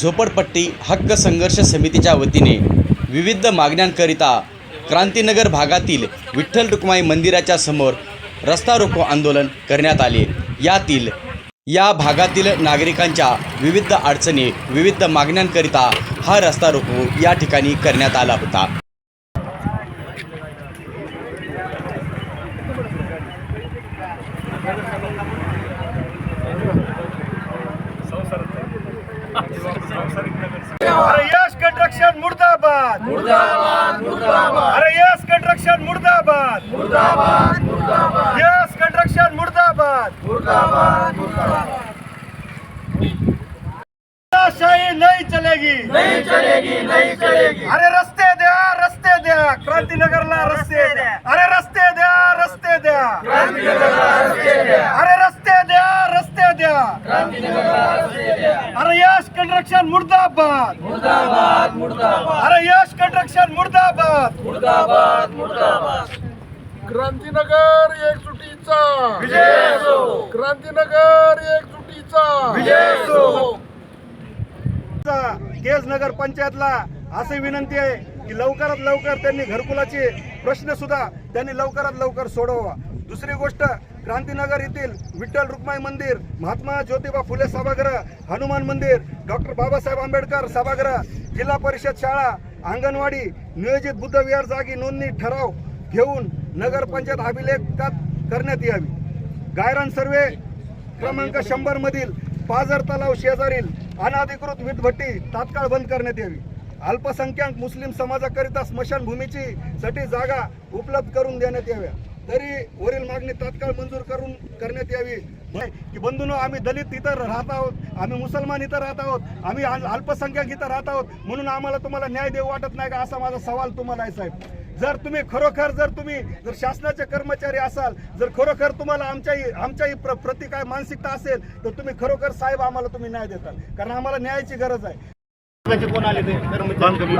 झोपडपट्टी हक्क संघर्ष समितीच्या वतीने विविध मागण्यांकरिता क्रांतीनगर भागातील विठ्ठल रुक्माई मंदिराच्या समोर रस्ता रोको आंदोलन करण्यात आले. यातील या भागातील नागरिकांच्या विविध अडचणी विविध मागण्यांकरिता हा रस्ता रोको या ठिकाणी करण्यात आला होता. कंस्ट्रक्शन मुर्दाबाद. मुर्दाबाद मुर्दाबाद. अरे यश कंस्ट्रक्शन मुर्दाबाद. मुर्दाबाद मुर्दाबाद. कंस्ट्रक्शन मुर्दाबाद. मुर्दाबाद मुर्दाबाद. शाही नहीं चलेगी. नहीं चलेगी नहीं चलेगी. अरे रस्ते द्या रस्ते द्या. क्रांतीनगरला रस्ते द्या. अरे रस्ते द्या रस्ते द्या. अरे रस्ते द्या. रस्ते द्या अरे यश कंस्ट्रक्शन मुर्दाबाद मुर्दाबाद मुर्दाबाद अरे यश कंस्ट्रक्शन मुर्दाबाद मुर्दाबाद मुर्दाबाद क्रांतीनगर एक सुटीचा विजय असो क्रांतीनगर एक सुटीचा विजय असो केज नगर पंचायतला असे विनंती आहे की लवकरात लवकर त्यांनी घरकुलाचे प्रश्न सुद्धा त्यांनी लवकरात लवकर सोडवा दुसरी गोष्ट क्रांतीनगर येथील विठ्ठल रुक्माई मंदिर महात्मा ज्योतिबा फुले सभागृह हनुमान मंदिर डॉक्टर बाबासाहेब आंबेडकर सभागृह जिल्हा परिषद शाळा अंगणवाडी नियोजित बुद्धविहार जागी नोंदणी ठराव घेऊन नगरपंचायत अभिलेखात करण्यात यावी. गायरान सर्वे क्रमांक शंभर मधील पाझर तलाव शेजारील अनाधिकृत वीटभट्टी तात्काळ बंद करण्यात यावी. अल्पसंख्याक मुस्लिम समाजाकरिता स्मशानभूमीची साठी जागा उपलब्ध करून देण्यात याव्या. तरी वरील मागणी तात्काळ मंजूर करून करण्यात यावी. की बंधूनो आम्ही दलित इथं राहत आहोत. आम्ही मुसलमान इथं राहत आहोत. आम्ही अल- अल्पसंख्याक इथं राहत आहोत. म्हणून आम्हाला तुम्हाला न्याय देऊ वाटत नाही का? असा माझा सवाल तुम्हाला आहे साहेब. जर तुम्ही खरोखर जर तुम्ही जर शासनाचे कर्मचारी असाल जर खरोखर तुम्हाला आमच्याही आमच्याही प्र प्रति काय मानसिकता असेल तर तुम्ही खरोखर साहेब आम्हाला तुम्ही न्याय देताल. कारण आम्हाला न्यायाची गरज आहे. कोण आले ते कर्मचारी